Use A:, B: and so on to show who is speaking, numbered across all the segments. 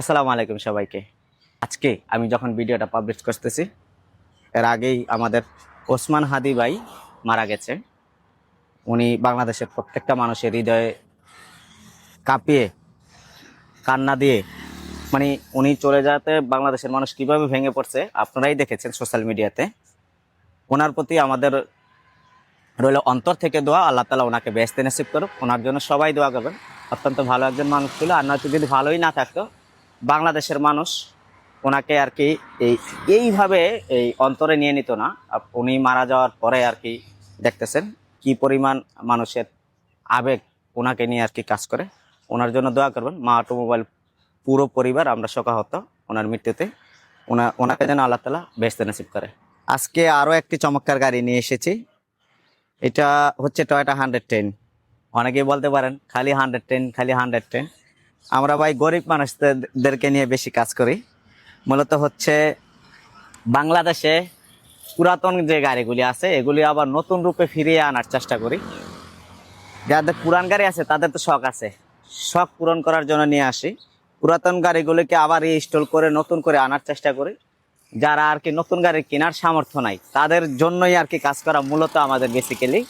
A: আসসালামু আলাইকুম সবাইকে। আজকে আমি যখন ভিডিওটা পাবলিশ করতেছি, এর আগেই আমাদের ওসমান হাদি ভাই মারা গেছে। উনি বাংলাদেশের প্রত্যেকটা মানুষের হৃদয়ে কাঁপিয়ে, কান্না দিয়ে মানে উনি চলে যাতে বাংলাদেশের মানুষ কীভাবে ভেঙে পড়ছে আপনারাই দেখেছেন সোশ্যাল মিডিয়াতে ওনার প্রতি আমাদের রইল অন্তর থেকে দোয়া, আল্লাহ তালা ওনাকে ব্যস্ত নসিব করুক, ওনার জন্য সবাই দোয়া করবেন। অত্যন্ত ভালো একজন মানুষ ছিল, আর নয়তো যদি ভালোই না থাকতো বাংলাদেশের মানুষ ওনাকে আর কি এই, এইভাবে এই অন্তরে নিয়ে নিত না। উনি মারা যাওয়ার পরে আর কি দেখতেছেন কি পরিমাণ মানুষের আবেগ ওনাকে নিয়ে আর কি কাজ করে। ওনার জন্য দোয়া করবেন, মা অটোমোবাইল পুরো পরিবার, আমরা শোকাহত ওনার মৃত্যুতে। ওনা, ওনাকে যেন আল্লাহ তালা বেস্ত নসিব করে। আজকে আরও একটি চমৎকার গাড়ি নিয়ে এসেছি। এটা হচ্ছে টয়টা হান্ড্রেড টেন অনেকেই বলতে পারেন, খালি হান্ড্রেড টেন খালি হান্ড্রেড টেন আমরা ভাই গরিব মানুষদেরকে নিয়ে বেশি কাজ করি। মূলত হচ্ছে বাংলাদেশে পুরাতন যে গাড়িগুলি আছে, এগুলি আবার নতুন রূপে ফিরিয়ে আনার চেষ্টা করি। যাদের পুরান গাড়ি আছে, তাদের তো শখ আছে। শখ পূরণ করার জন্য নিয়ে আসি। পুরাতন গাড়িগুলিকে আবার ইনস্টল করে নতুন করে আনার চেষ্টা করি। যারা আর কি নতুন গাড়ি কেনার সামর্থ্য নাই, তাদের জন্যই আর কি কাজ করা মূলত আমাদের বেসিক্যালি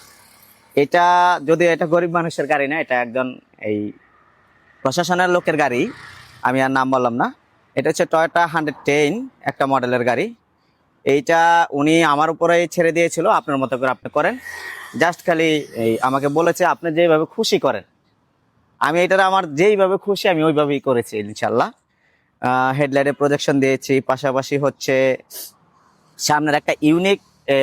A: এটা যদি এটা গরিব মানুষের গাড়ি না, এটা একজন এই প্রশাসনের লোকের গাড়ি, আমি আর নাম বললাম না। এটা হচ্ছে টয়োটা হান্ড্রেড টেন একটা মডেলের গাড়ি। এইটা উনি আমার উপরেই ছেড়ে দিয়েছিল, আপনার মতো করে আপনি করেন। জাস্ট খালি এই আমাকে বলেছে, আপনি যেভাবে খুশি করেন। আমি এটার আমার যেইভাবে খুশি, আমি ওইভাবেই করেছি ইনশাল্লাহ হেডলাইটে প্রজেকশন দিয়েছি, পাশাপাশি হচ্ছে সামনের একটা ইউনিক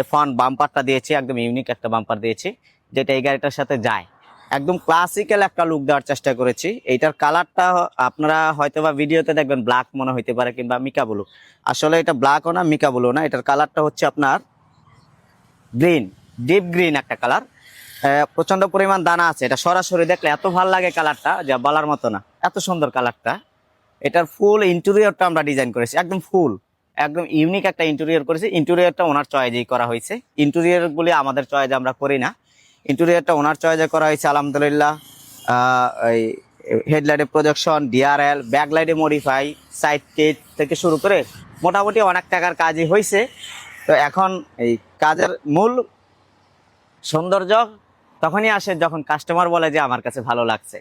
A: ফ্রন্ট বাম্পারটা দিয়েছি, একদম ইউনিক একটা বাম্পার দিয়েছি, যেটা এই গাড়িটার সাথে যায়। একদম ক্লাসিক্যাল একটা লুক দেওয়ার চেষ্টা করেছি। এইটার কালারটা আপনারা হয়তো বা ভিডিওতে দেখবেন ব্ল্যাক মনে হইতে পারে কিংবা মিকা ব্লু আসলে এটা ব্ল্যাকও না, মিকা ব্লু না, এটার কালারটা হচ্ছে আপনার গ্রিন ডিপ গ্রিন একটা কালার প্রচণ্ড পরিমাণ দানা আছে। এটা সরাসরি দেখলে এত ভালো লাগে কালারটা যা বলার মতো না। এত সুন্দর কালারটা এটার ফুল ইন্টেরিয়রটা আমরা ডিজাইন করেছি। একদম ফুল একদম ইউনিক একটা ইন্টেরিয়র করেছি। ইন্টেরিয়রটা ওনার চয়েজেই করা হয়েছে। ইন্টেরিয়র গুলি আমাদের চয়েজে আমরা করি না। ইন্টেরিয়রটা ওনার চয়েজে করা হয়েছে, আলহামদুলিল্লাহ। এই হেডলাইটের প্রজেকশন ডিআরএল ব্যাকলাইটে মডিফাই সাইড টেট থেকে শুরু করে মোটামুটি অনেক টাকার কাজই হয়েছে। তো এখন এই কাজের মূল সৌন্দর্য তখনই আসে যখন কাস্টমার বলে যে, আমার কাছে ভালো লাগছে।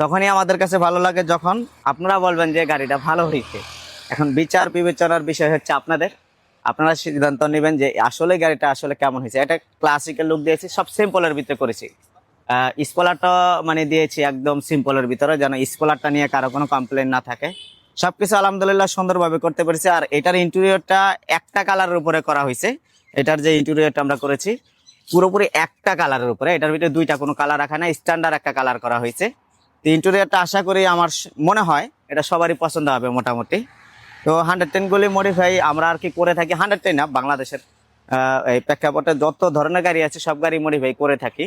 A: তখনই আমাদের কাছে ভালো লাগে যখন আপনারা বলবেন যে, গাড়িটা ভালো হয়েছে। এখন বিচার বিবেচনার বিষয় হচ্ছে আপনাদের। আপনারা সিদ্ধান্ত নেবেন যে আসলে গাড়িটা আসলে কেমন হয়েছে। এটা ক্লাসিক্যাল লুক দিয়েছি, সব সিম্পলের ভিতরে করেছি। স্পলারটা মানে দিয়েছি একদম সিম্পলের ভিতরে, যেন স্পলারটা নিয়ে কারও কোনো কমপ্লেন না থাকে। সবকিছু আলহামদুলিল্লাহ সুন্দরভাবে করতে পেরেছি, আর এটার ইন্টেরিয়রটা একটা কালারের উপরে করা হয়েছে। এটার যে ইন্টেরিয়রটা আমরা করেছি, পুরোপুরি একটা কালারের উপরে। এটার ভিতরে দুইটা কোনো কালার রাখা না স্ট্যান্ডার্ড একটা কালার করা হয়েছে। তো ইন্টেরিয়রটা আশা করি আমার মনে হয় এটা সবারই পছন্দ হবে মোটামুটি। তো হান্ড্রেড টেনগুলি মডিফাই আমরা আর কি করে থাকি। হান্ড্রেড টেন না, বাংলাদেশের এই প্রেক্ষাপটে যত ধরনের গাড়ি আছে, সব গাড়ি মডিফাই করে থাকি।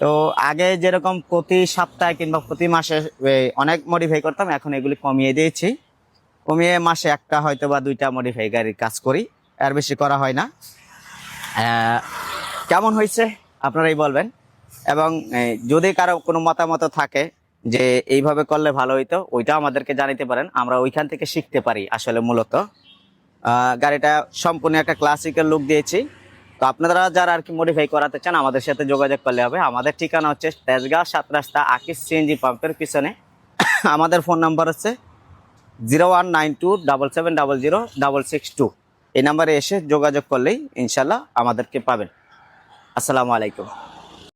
A: তো আগে যেরকম প্রতি সপ্তাহে কিংবা প্রতি মাসে অনেক মডিফাই করতাম, এখন এগুলি কমিয়ে দিয়েছি। কমিয়ে মাসে একটা হয়তো বা দুইটা মডিফাই গাড়ির কাজ করি, আর বেশি করা হয় না। কেমন হয়েছে? আপনারাই বলবেন। এবং যদি কারও কোনো মতামত থাকে যে এইভাবে করলে ভালো হইতো, ওইটা আমাদেরকে জানাতে পারেন। আমরা ওইখান থেকে শিখতে পারি আসলে মূলত। গাড়িটা সম্পূর্ণ একটা ক্লাসিক্যাল লুক দিয়েছি। তো আপনারা যারা আর কি মডিফাই করাতে চান, আমাদের সাথে যোগাযোগ করলে হবে। আমাদের ঠিকানা হচ্ছে তেজগাঁও সাত রাস্তা আকিস সিএনজি পাম্পের পিছনে। আমাদের ফোন নাম্বার হচ্ছে zero one nine two double seven double zero double six two এই নাম্বারে এসে যোগাযোগ করলেই ইনশাল্লাহ আমাদেরকে পাবেন। আসসালামু আলাইকুম।